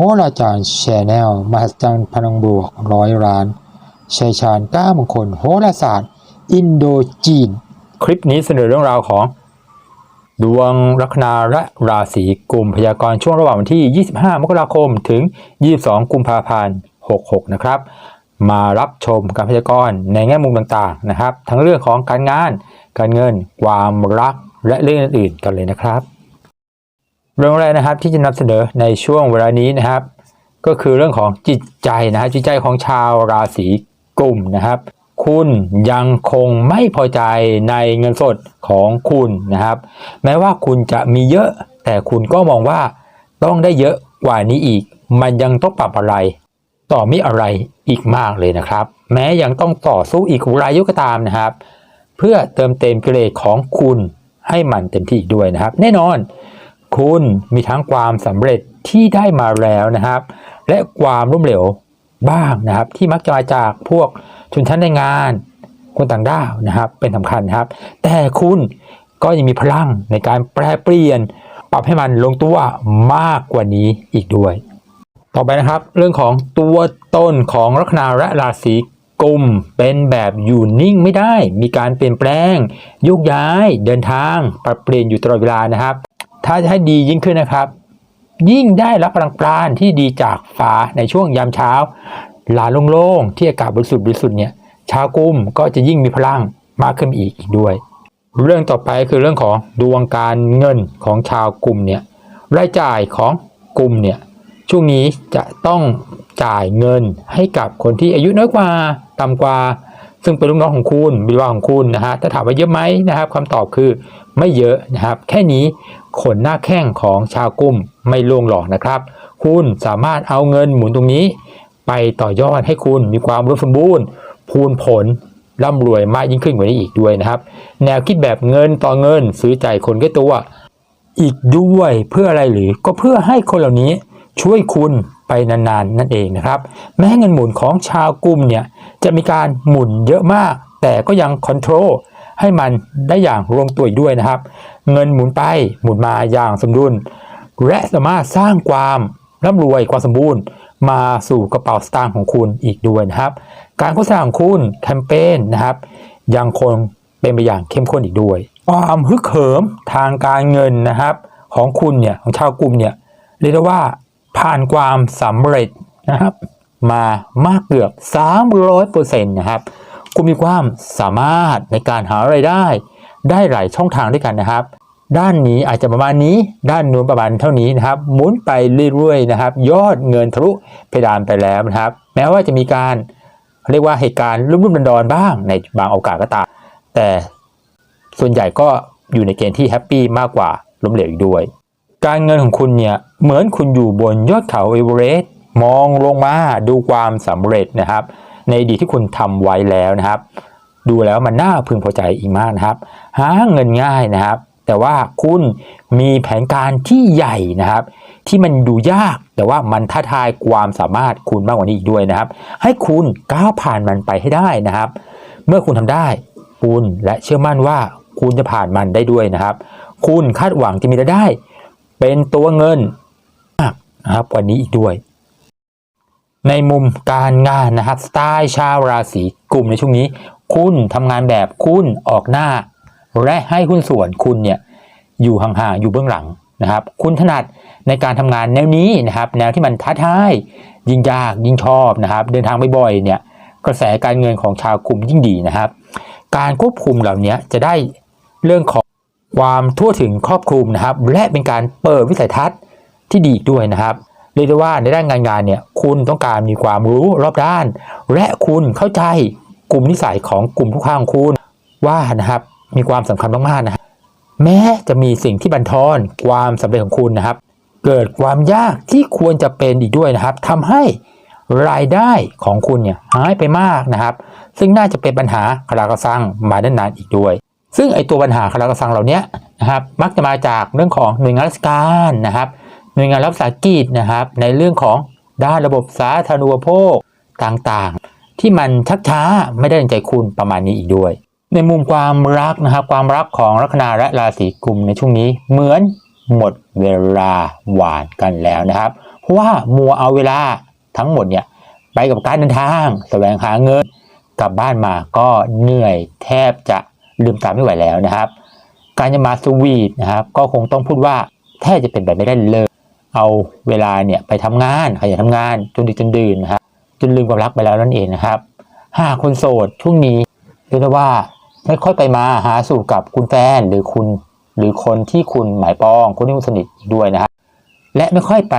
โหราจารย์แชนแนลมหัศจรรย์พลังบวกร้อยล้านชัยชาญก้ามงคลโหราศาสตร์ อินโดจีน คลิปนี้เสนอเรื่องราวของ ดวงลัคนาและราศีกุมพยากรณ์ช่วงระหว่างวันที่ 25 มกราคมถึง 22 กุมภาพันธ์ 66 นะครับ มารับชมการพยากรณ์ในแง่มุมต่างๆนะครับ ทั้งเรื่องของการงาน การเงิน ความรักและเรื่องอื่นๆกันเลยนะครับ เรื่องแรกนะครับที่จะนำเสนอในช่วงเวลานี้นะครับ ก็คือเรื่องของจิตใจนะฮะจิตใจของชาวราศีกุมนะครับ คุณยังคงไม่พอใจในเงินสดของคุณนะครับ แม้ว่าคุณจะมีเยอะ แต่คุณก็มองว่าต้องได้เยอะกว่านี้อีก มันยังต้องปรับอะไร ต่อมีอะไรอีกมากเลยนะครับ แม้ยังต้องต่อสู้อีกรายยุก็ตามนะครับ เพื่อเติมเต็มเกรดของคุณให้มันเต็มที่ด้วยนะครับ แน่นอน คุณมีทั้งความสำเร็จที่ได้มาแล้วนะครับ และความล้มเหลวบ้างนะครับ ที่มักจะมาจากพวกชนชั้นในงาน คนต่างด้าวนะครับ เป็นสำคัญครับ แต่คุณก็ยังมีพลังในการแปรเปลี่ยน ปรับให้มันลงตัวมากกว่านี้อีกด้วย ต่อไปนะครับ เรื่องของตัวต้นของลัคนาและราศีกุมเป็นแบบอยู่นิ่งไม่ได้ มีการเปลี่ยนแปลงโยกย้าย เดินทาง ปรับเปลี่ยนอยู่ตลอดเวลานะครับ ถ้าจะให้ดียิ่งขึ้นนะครับ ยิ่งได้รับพลังปราณที่ดีจากฟ้าในช่วงยามเช้าลานโล่งๆที่อากาศบริสุทธิ์บริสุทธิ์เนี่ยชาวกุมก็จะยิ่งมีพลังมากขึ้นอีกอีกด้วย เรื่องต่อไปคือเรื่องของดวงการเงินของชาวกุมเนี่ยรายจ่ายของกุมเนี่ยช่วงนี้จะต้องจ่ายเงินให้กับคนที่อายุน้อยกว่าต่ำกว่า ซึ่งเป็นลูกน้องของคุณบริวารของคุณนะฮะถ้าถามว่าเยอะไหมนะครับคำตอบคือไม่เยอะนะครับ แค่นี้ขนหน้าแข้งของชาวกลุ่มไม่ล่วงหลอกนะครับ คุณสามารถเอาเงินหมุนตรงนี้ ไปต่อยอดให้คุณมีความรู้สมบูรณ์พูนผลร่ำรวยมากยิ่งขึ้นกว่านี้อีกด้วยนะครับ แนวคิดแบบเงินต่อเงินซื้อใจคนใกล้ตัว อีกด้วยเพื่ออะไรหรือก็เพื่อให้คนเหล่านี้ช่วยคุณ ไปนานๆนั่นเองนะครับ แม้เงินหมุนของชาวกลุ่มเนี่ยจะมีการหมุนเยอะมาก แต่ก็ยังคอนโทรลให้มันได้อย่างลงตัวอีกด้วยนะครับ เงินหมุนไปหมุนมาอย่างสมดุล และสามารถสร้างความร่ำรวยความสมบูรณ์ มาสู่กระเป๋าสตางค์ของคุณอีกด้วยนะครับ การโฆษณาของคุณแคมเปญนะครับ ยังคงเป็นไปอย่างเข้มข้นอีกด้วยความฮึกเหิมทางการเงินนะครับ ของคุณเนี่ยของชาวกลุ่มเนี่ยเรียกได้ว่า ผ่านความสำเร็จนะครับ มามากเกือบ 300%นะครับ คุณมีความสามารถในการหาไรายได้ ได้หลายช่องทางด้วยกันนะครับ ด้านนี้อาจจะประมาณนี้ ด้านนู้นประมาณเท่านี้นะครับ หมุนไปเรื่อยๆนะครับ ยอดเงินทะลุเพดานไปแล้วนะครับ แม้ว่าจะมีการเรียกว่าเหตุการณ์รุ่มๆดอนๆบ้างในบางโอกาสก็ตาม แต่ส่วนใหญ่ก็อยู่ในเกณฑ์ที่แฮปปี้มากกว่าล้มเหลวอีกด้วย การเงินของคุณเนี่ยเหมือนคุณอยู่บนยอดเขาเอเวอเรสต์มองลงมาดูความสำเร็จนะครับ ในอดีตที่คุณทำไว้แล้วนะครับ ดูแล้วมันน่าพึงพอใจอีกมากนะครับ หาเงินง่ายนะครับ แต่ว่าคุณมีแผนการที่ใหญ่นะครับ ที่มันดูยากแต่ว่ามันท้าทายความสามารถคุณมากกว่านี้อีกด้วยนะครับ ให้คุณก้าวผ่านมันไปให้ได้นะครับ เมื่อคุณทำได้คุณและเชื่อมั่นว่าคุณจะผ่านมันได้ด้วยนะครับ คุณคาดหวังจะมีรายได้ เป็นตัวเงินมากนะครับว่านี้อีกด้วย ในมุมการงานนะครับสไตล์ชาวราศีกุมในช่วงนี้ คุณทำงานแบบคุณออกหน้า และให้หุ้นส่วนคุณเนี่ยอยู่ห่างๆอยู่เบื้องหลังนะครับ คุณถนัดในการทำงานแนวนี้นะครับ แนวที่มันท้าทายยิ่งยากยิ่งชอบนะครับ เดินทางบ่อยๆเนี่ยกระแสการเงินของชาวกลุ่มยิ่งดีนะครับ การควบคุมเหล่านี้จะได้เรื่องของ ความทั่วถึงครอบคลุมนะครับ และเป็นการเปิดวิสัยทัศน์ที่ดีด้วยนะครับเรียกได้ว่าในด้านการงานเนี่ยคุณต้องการมีความรู้รอบด้าน และคุณเข้าใจกลุ่มนิสัยของกลุ่มผู้ค้าของคุณว่านะครับมีความสำคัญมากๆนะครับแม้จะมีสิ่งที่บันทอนความสำเร็จของคุณนะครับ เกิดความยากที่ควรจะเป็นอีกด้วยนะครับทำให้รายได้ของคุณเนี่ยหายไปมากนะครับ ซึ่งน่าจะเป็นปัญหาคลากระซังมาด้นานอีกด้วย ซึ่งไอตัวปัญหาคลากระซังเหล่านี้นะครับมักจะมาจากเรื่องของหน่วยงานราชการนะครับหน่วยงานรัฐวิสาหกิจนะครับ ในเรื่องของด้านระบบสาธารณูปโภคต่างๆ ที่มันชักช้าไม่ได้ใจคุณประมาณนี้อีกด้วย ในมุมความรักนะครับความรักของลัคนาและราศีกุมในช่วงนี้เหมือนหมดเวลาหวานกันแล้วนะครับ เพราะว่ามัวเอาเวลาทั้งหมดเนี่ยไปกับการเดินทาง แสวงหาเงินกลับบ้านมาก็เหนื่อยแทบจะ ลืมตาไม่ไหวแล้วนะครับ การจะมาสวีทนะครับ ก็คงต้องพูดว่าแทบจะเป็นไปไม่ได้เลย เอาเวลาเนี่ยไปทำงานขยันทำงานจนดึกจนดื่นนะครับจนลืมความรักไปแล้วนั่นเองนะครับหากคนโสดช่วงนี้เรียกได้ว่าไม่ค่อยไปมาหาสู่กับคุณแฟนหรือคุณ หรือคนที่คุณหมายปองคนที่คุณสนิทด้วยนะครับและไม่ค่อยไป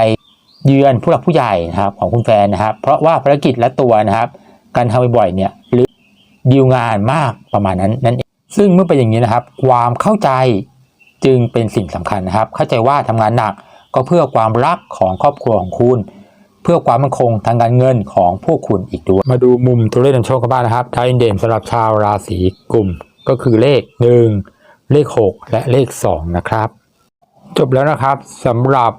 เยือนผู้หลักผู้ใหญ่นะครับของคุณแฟนนะครับ เพราะว่าภารกิจและตัวนะครับ การทำบ่อยๆเนี่ยหรือดีลงานมากประมาณนั้นนั่นเอง ซึ่งเมื่อเป็นอย่างนี้นะครับ ความเข้าใจจึงเป็นสิ่งสำคัญนะครับ เข้าใจว่าทำงานหนักก็เพื่อความรักของครอบครัวของคุณ เพื่อความมั่นคงทางการเงินของพวกคุณอีกด้วย มาดูมุมตัวเลขนำโชคกันบ้างนะครับทายอินเด่นสำหรับชาวราศีกลุ่มก็คือเลข 1 เลข 6 และเลข 2 นะครับ จบแล้วนะครับสำหรับ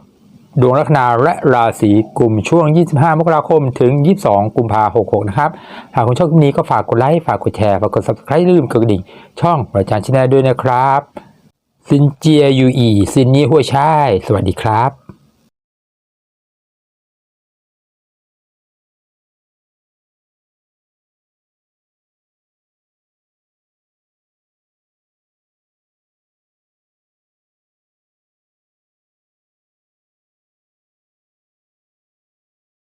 ดวงลัคนาและราศีกลุ่มช่วง 25 มกราคม ถึง 22 กุมภาพันธ์ 66 นะครับ หากคุณชอบคลิปนี้ก็ฝากกดไลค์ ฝากกดแชร์ ฝากกด subscribe ลืมกดกระดิ่ง ช่องประจานชแนลด้วยนะครับ ซินเจียยูอีซินนี้หัวช่าย สวัสดีครับ